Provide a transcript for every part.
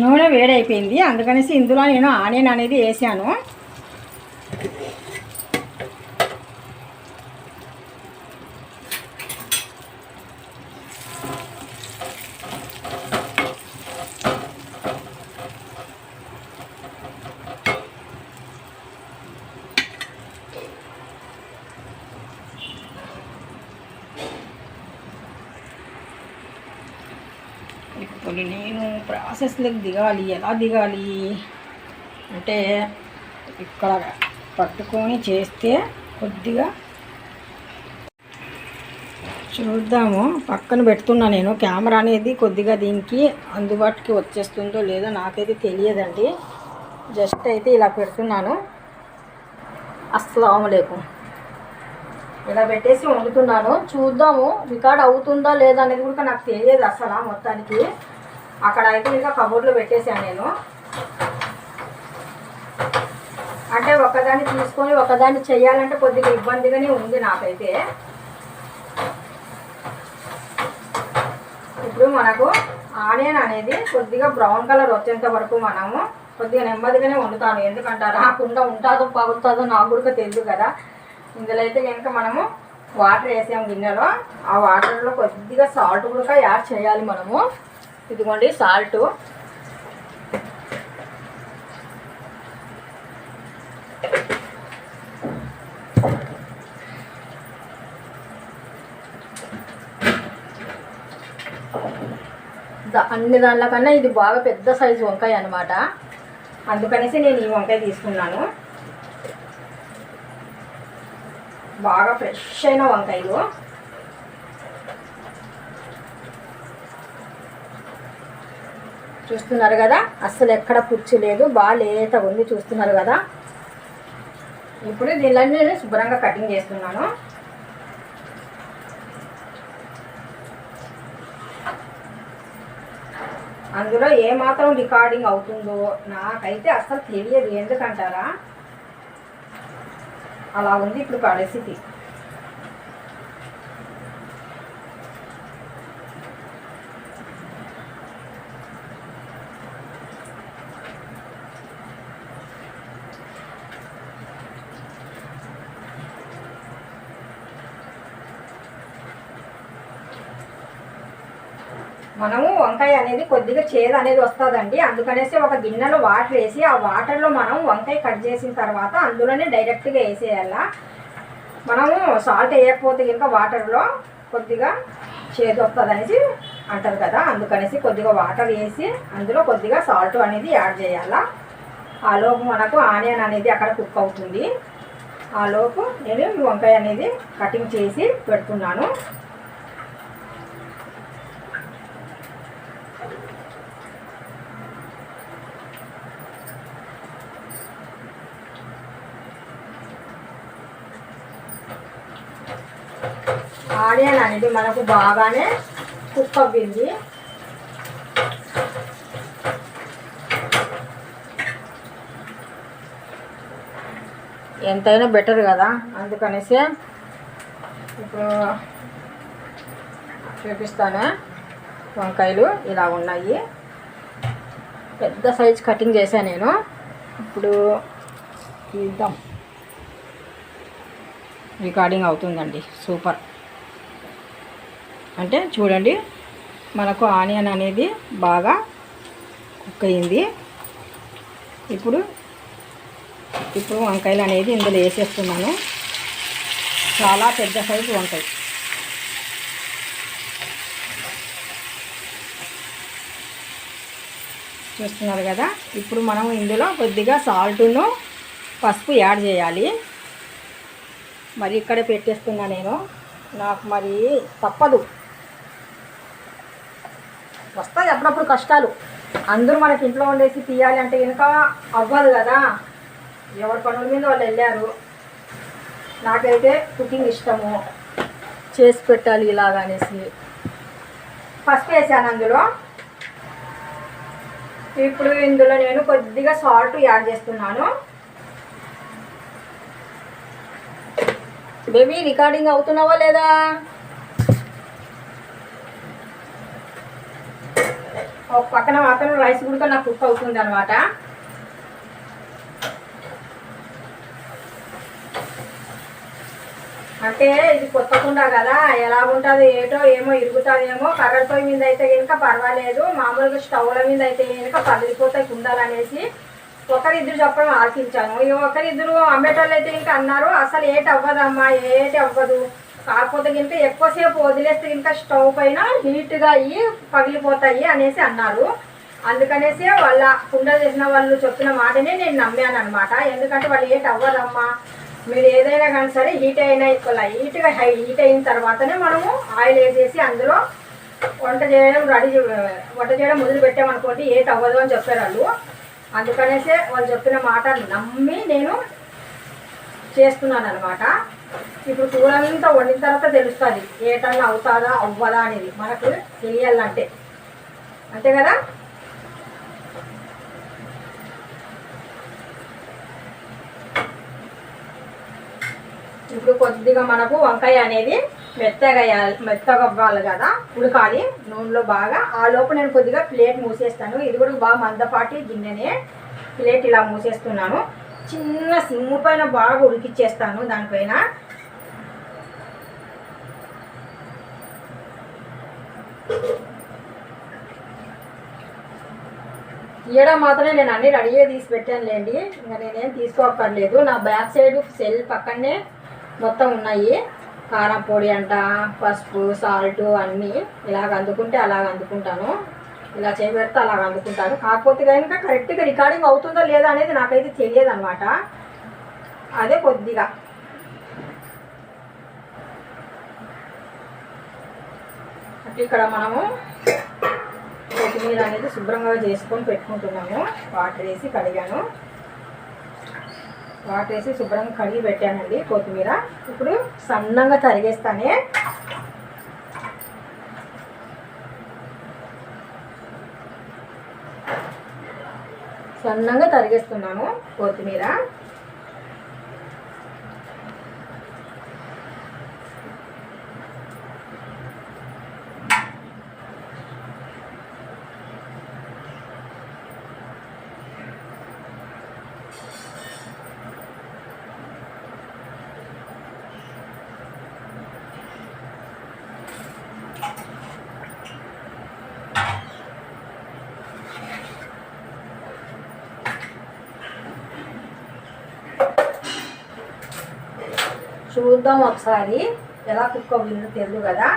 నూనె వేడైపోయింది. అందుకనేసి ఇందులో నేను ఆనియన్ అనేది వేసాను. ఇప్పుడు నేను ప్రాసెస్లోకి దిగాలి ఎలా దిగాలి? అంటే ఇక్కడ పట్టుకొని చేస్తే కొద్దిగా చూద్దాము. పక్కన పెడుతున్నా నేను. కెమెరా అనేది కొద్దిగా దీనికి అందుబాటుకి వచ్చేస్తుందో లేదో నాకైతే తెలియదండి. జస్ట్ అయితే ఇలా పెడుతున్నాను. అస్సలం ఇలా పెట్టేసి వండుతున్నాను. చూద్దాము రికార్డ్ అవుతుందా లేదా అనేది కూడా నాకు తెలియదు అసలు మొత్తానికి. అక్కడ అయితే ఇంకా కబోర్డ్లో పెట్టేశాను నేను. అంటే ఒకదాన్ని తీసుకొని ఒకదాన్ని చేయాలంటే కొద్దిగా ఇబ్బందిగానే ఉంది నాకైతే. ఇప్పుడు మనకు ఆనియన్ అనేది కొద్దిగా బ్రౌన్ కలర్ వచ్చేంత వరకు మనము కొద్దిగా నెమ్మదిగానే వండుతాను. ఎందుకంటే రాకుండా ఉంటుందో పగులుతుందో నాకు కూడా తెలియదు కదా. ఇందులో అయితే కనుక మనము వాటర్ వేసాము గిన్నెలో. ఆ వాటర్లో కొద్దిగా సాల్ట్ కూడా యాడ్ చేయాలి మనము. ఇదిగోండి సాల్ట్ అన్ని దానిలో కన్నా ఇది బాగా పెద్ద సైజు వంకాయ అనమాట అందుకనేసి నేను ఈ వంకాయ తీసుకున్నాను. బాగా ఫ్రెష్ అయిన వంకాయలు. చూస్తున్నారు కదా? అస్సలు ఎక్కడ పుచ్చలేదు బాగా లేత ఉంది చూస్తున్నారు కదా? ఇప్పుడు దీనిలో నేను శుభ్రంగా కటింగ్ చేస్తున్నాను. అందులో ఏ మాత్రం రికార్డింగ్ అవుతుందో నాకైతే అస్సలు తెలియదు. ఎందుకంటారా? అలా ఉంది ఇప్పుడు పరిస్థితి మనము వంకాయ అనేది కొద్దిగా చేదు అనేది వస్తుందండి. అందుకనేసి ఒక గిన్నెలో వాటర్ వేసి ఆ వాటర్లో మనం వంకాయ కట్ చేసిన తర్వాత అందులోనే డైరెక్ట్గా వేసేయాల. మనము సాల్ట్ వేయకపోతే ఇంకా వాటర్లో కొద్దిగా చేదు వస్తుంది అనేసి అంటారు కదా. అందుకనేసి కొద్దిగా వాటర్ వేసి అందులో కొద్దిగా సాల్ట్ అనేది యాడ్ చేయాల. ఆ లోపు మనకు ఆనియన్ అనేది అక్కడ కుక్ అవుతుంది. ఆ లోపు నేను వంకాయ అనేది కటింగ్ చేసి పెడుతున్నాను. ఆనియన్ అనేది మనకు బాగానే కుక్ అవ్వింది. ఎంతైనా బెటర్ కదా? అందుకనేసి ఇప్పుడు చూపిస్తాను. వంకాయలు ఇలా ఉన్నాయి. పెద్ద సైజ్ కటింగ్ చేశాను నేను. ఇప్పుడు తీద్దాం రికార్డింగ్ అవుతుందండి. సూపర్. అంటే చూడండి మనకు ఆనియన్ అనేది బాగా కుక్ అయింది. ఇప్పుడు ఇప్పుడు వంకాయలు అనేది ఇందులో వేసేస్తున్నాను. చాలా పెద్ద సైజు వంకాయ చూస్తున్నారు కదా? ఇప్పుడు మనం ఇందులో కొద్దిగా సాల్ట్ను పసుపు యాడ్ చేయాలి. మరి ఇక్కడ పెట్టేస్తున్నా నేను. నాకు మరి తప్పదు. వస్తాయి అప్పుడప్పుడు కష్టాలు. అందరూ మనకి ఇంట్లో ఉండేసి తీయాలి అంటే కనుక అవ్వదు కదా. ఎవరి పనుల మీద వాళ్ళు వెళ్ళారు. నాకైతే కుకింగ్ ఇష్టము. చేసి పెట్టాలి ఇలాగనేసి ఫస్ట్ వేసాను అందులో. ఇప్పుడు ఇందులో నేను కొద్దిగా సాల్ట్ యాడ్ చేస్తున్నాను. బేబీ రికార్డింగ్ అవుతున్నావా లేదా? ఒక పక్కన మాత్రం రైస్ కూడా నాకు కుక్ అవుతుంది అనమాట అంటే ఇది కొత్త కుండా కదా ఎలా ఉంటుంది ఏటో ఏమో ఇరుగుతుందేమో కర్రల పొయ్యి మీద అయితే కనుక పర్వాలేదు మామూలుగా స్టవ్ల మీద అయితే కనుక పగిలిపోతాయి కుండాలు అనేసి ఒకరిద్దరు చెప్పడం ఆశించాను. ఈ ఒకరిద్దరు అమ్మేటోళ్ళు అయితే ఇంకా అన్నారు అసలు ఏటి అవ్వదమ్మా ఏటి అవ్వదు కాకపోతే కనుక ఎక్కువసేపు వదిలేస్తే ఇంకా స్టవ్ పైన హీట్గా అయ్యి పగిలిపోతాయి అనేసి అన్నారు. అందుకనేసి వాళ్ళ కుండ చేసిన వాళ్ళు చెప్పిన మాటనే నేను నమ్మాను అనమాట ఎందుకంటే వాళ్ళు ఏటి అవ్వదమ్మా మీరు ఏదైనా కానీ సరే హీట్ అయినా అయిన హీట్గా హై హీట్ అయిన తర్వాతనే మనము ఆయిల్ వేసేసి అందులో వంట చేయడం రెడీ వంట చేయడం మొదలు పెట్టామనుకోండి ఏటి అవ్వదు అని చెప్పారు వాళ్ళు అందుకనేసే వాళ్ళు చెప్పిన మాట నమ్మి నేను చేస్తున్నాను అనమాట ఇప్పుడు కూర అంతా వండిన తర్వాత తెలుస్తుంది ఏటన్నా అవుతుందా అవ్వదా అనేది. మనకు తెలియాలంటే. అంతే కదా? ఇప్పుడు కొద్దిగా మనకు వంకాయ అనేది మెత్తగా మెత్తగా అవ్వాలి కదా ఉడకాలి నూనెలో బాగా. ఆ లోపు నేను కొద్దిగా ప్లేట్ మూసేస్తాను. ఇది కూడా బాగా మందపాటి గిన్నెనే ప్లేట్ ఇలా మూసేస్తున్నాను. చిన్న సిమ్ము పైన బాగా ఉడికిచ్చేస్తాను దానిపైన. తీయడం మాత్రమే నేను అన్ని రెడీగా తీసి పెట్టానులేండి. ఇంకా నేనేం తీసుకోక్కర్లేదు. నా బ్యాక్ సైడ్ సెల్ పక్కనే మొత్తం ఉన్నాయి. కారం పొడి అంట పసుపు సాల్ట్ అన్నీ ఇలాగ అందుకుంటే అలాగ అందుకుంటాను. ఇలా చేయబెడితే అలా అందుకుంటారు కాకపోతే కనుక కరెక్ట్గా రికార్డింగ్ అవుతుందో లేదా అనేది నాకైతే తెలియదు అనమాట అదే కొద్దిగా. ఇక్కడ మనము కొత్తిమీర అనేది శుభ్రంగా చేసుకొని పెట్టుకుంటున్నాము. వాటర్ వేసి కడిగాను. వాటర్ వేసి శుభ్రంగా కడిగి పెట్టానండి కొత్తిమీర. ఇప్పుడు సన్నంగా తరిగేస్తానే సన్నంగా తరిగేస్తున్నాను కొత్తిమీర. చూద్దాం ఒకసారి. ఎలా కుక్ అవ్విందో తెలియదు కదా.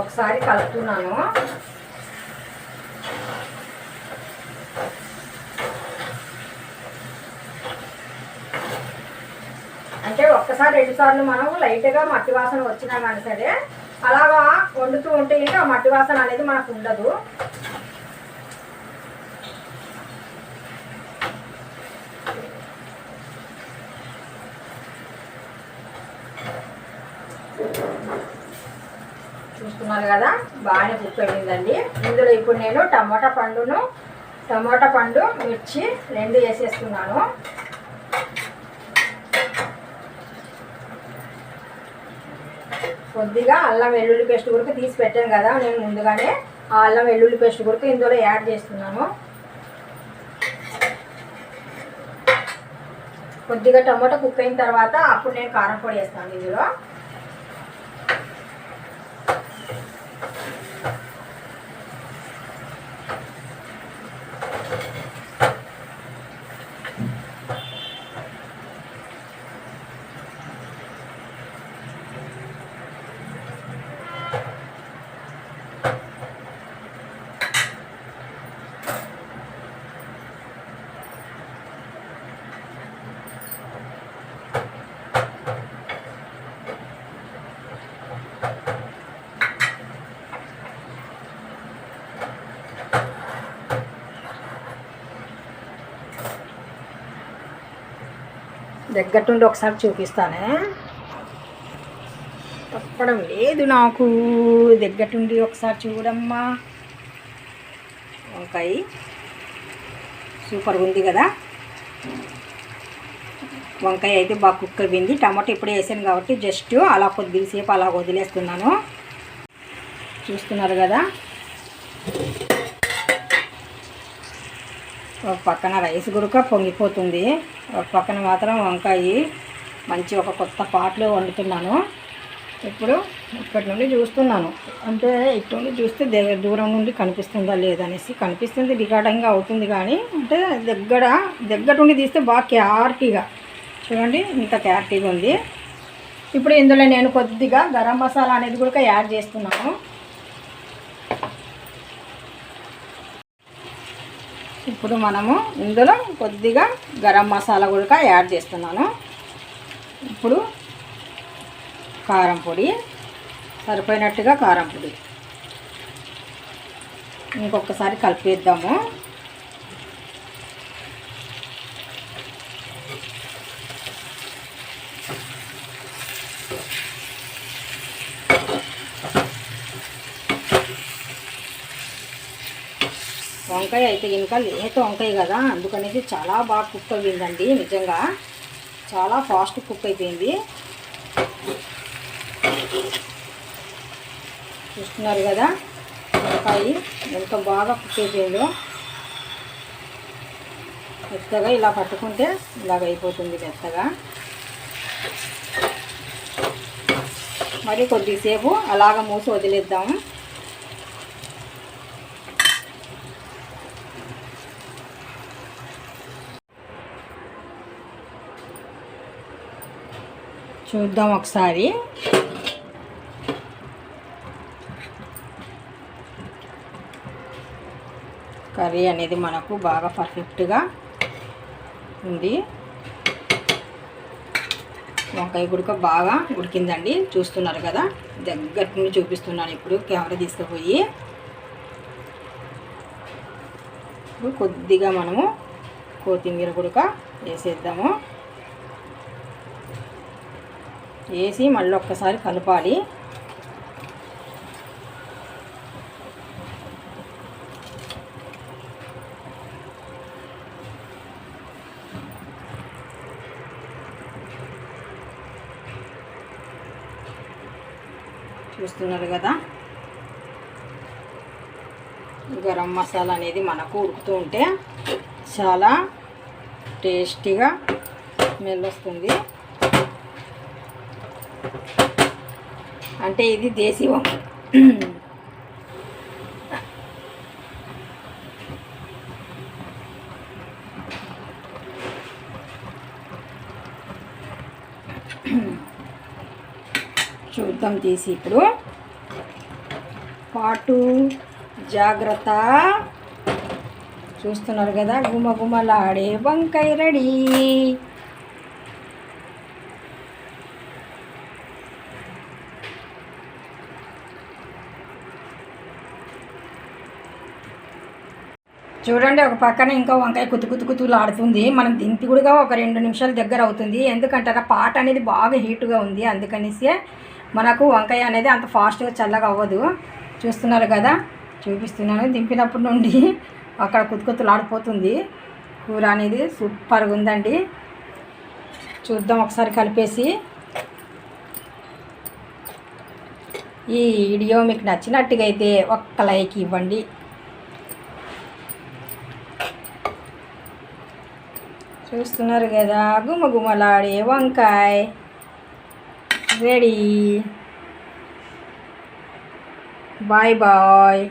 ఒకసారి కలుపుతున్నాను. అంటే ఒక్కసారి రెండు సార్లు మనం లైట్గా మట్టి వాసన వచ్చినా కానీ సరే అలాగా వండుతూ ఉంటే ఇంకా ఆ మట్టి వాసన అనేది మనకు ఉండదు. చూసుకున్నారు కదా బాగానే కుక్ అయ్యిందండి. ఇందులో ఇప్పుడు నేను టమాటా పండును టమాటా పండు మిర్చి రెండు వేసేస్తున్నాను. కొద్దిగా అల్లం వెల్లుల్లి పేస్ట్ కొరకు తీసి పెట్టాను కదా నేను ముందుగానే ఆ అల్లం వెల్లుల్లి పేస్ట్ కొరకు ఇందులో యాడ్ చేస్తున్నాను. కొద్దిగా టమాటా కుక్ అయిన తర్వాత అప్పుడు నేను కారం పొడి వేస్తాను ఇందులో. దగ్గరుండి ఒకసారి చూపిస్తానే. తప్పడం లేదు నాకు. దగ్గరుండి ఒకసారి చూడమ్మా. వంకాయ సూపర్గా ఉంది కదా. వంకాయ అయితే బాగా కుక్ అయిపోయింది టమాటో ఇప్పుడు వేసాను కాబట్టి జస్ట్ అలా కొద్దిసేపు అలా వదిలేస్తున్నాను. చూస్తున్నారు కదా. ఒక పక్కన రైస్ గుడక పొంగిపోతుంది. ఒక పక్కన మాత్రం వంకాయ మంచి ఒక కొత్త పాటలు వండుతున్నాను. ఇప్పుడు ఇక్కడి నుండి చూస్తున్నాను. అంటే ఇటు నుండి చూస్తే దగ్గర దూరం నుండి కనిపిస్తుందా లేదనేసి కనిపిస్తుంది రికార్డింగ్గా అవుతుంది కానీ అంటే దగ్గర దగ్గర నుండి తీస్తే బాగా క్లారిటీగా. చూడండి ఇంత క్లారిటీగా ఉంది. ఇప్పుడు ఇందులో నేను కొద్దిగా గరం మసాలా అనేది కూడా యాడ్ చేస్తున్నాను. ఇప్పుడు మనము ఇందులో కొద్దిగా గరం మసాలా కూడా యాడ్ చేస్తున్నాను. ఇప్పుడు కారం పొడి సరిపోయినట్టుగా కారం పొడి. ఇంకొకసారి కలిపేద్దాము. వంకాయ అయితే ఇంకా లేత వంకాయ కదా అందుకనేసి చాలా బాగా కుక్ అయ్యిందండి నిజంగా. చాలా ఫాస్ట్ కుక్ అయిపోయింది. చూస్తున్నారు కదా వంకాయ ఎంత బాగా కుక్ అయిపోయిందో. మెత్తగా ఇలా పట్టుకుంటే ఇలాగ అయిపోతుంది మెత్తగా. మరి కొద్దిసేపు అలాగ మూసి వదిలేద్దాము. చూద్దాం ఒకసారి. కర్రీ అనేది మనకు బాగా పర్ఫెక్ట్గా ఉంది. వంకాయ గుడక బాగా ఉడికిందండి. చూస్తున్నారు కదా? దగ్గర నుండి చూపిస్తున్నాను ఇప్పుడు కెమెరా తీసుకుపోయి. ఇప్పుడు కొద్దిగా మనము కొత్తిమీర గుడక వేసేద్దాము. వేసి మళ్ళీ ఒక్కసారి కలపాలి. చూస్తున్నారు కదా? గరం మసాలా అనేది మనకు ఉడుకుతూ ఉంటే చాలా టేస్టీగా స్మెల్ వస్తుంది. అంటే ఇది దేశీ వంక చూద్దాం తీసి ఇప్పుడు. పాటు జాగ్రత్త. చూస్తున్నారు కదా గుమ గుమలాడే వంకాయ రెడీ. చూడండి ఒక పక్కన ఇంకా వంకాయ కుతు కుతు కుతులు ఆడుతుంది. మనం దింపి కూడా ఒక రెండు నిమిషాల దగ్గర అవుతుంది. ఎందుకంటారా పాట అనేది బాగా హీట్గా ఉంది. అందుకనిసే మనకు వంకాయ అనేది అంత ఫాస్ట్గా చల్లగా అవ్వదు. చూస్తున్నారు కదా చూపిస్తున్నాను. దింపినప్పటి నుండి అక్కడ కుతుకుతులు ఆడిపోతుంది. కూర అనేది సూపర్గా ఉందండి. చూద్దాం ఒకసారి కలిపేసి. ఈ వీడియో మీకు నచ్చినట్టుగా అయితే ఒక్క లైక్ ఇవ్వండి. చూస్తున్నారు కదా గుమగుమలాడే వంకాయ. Ready bye bye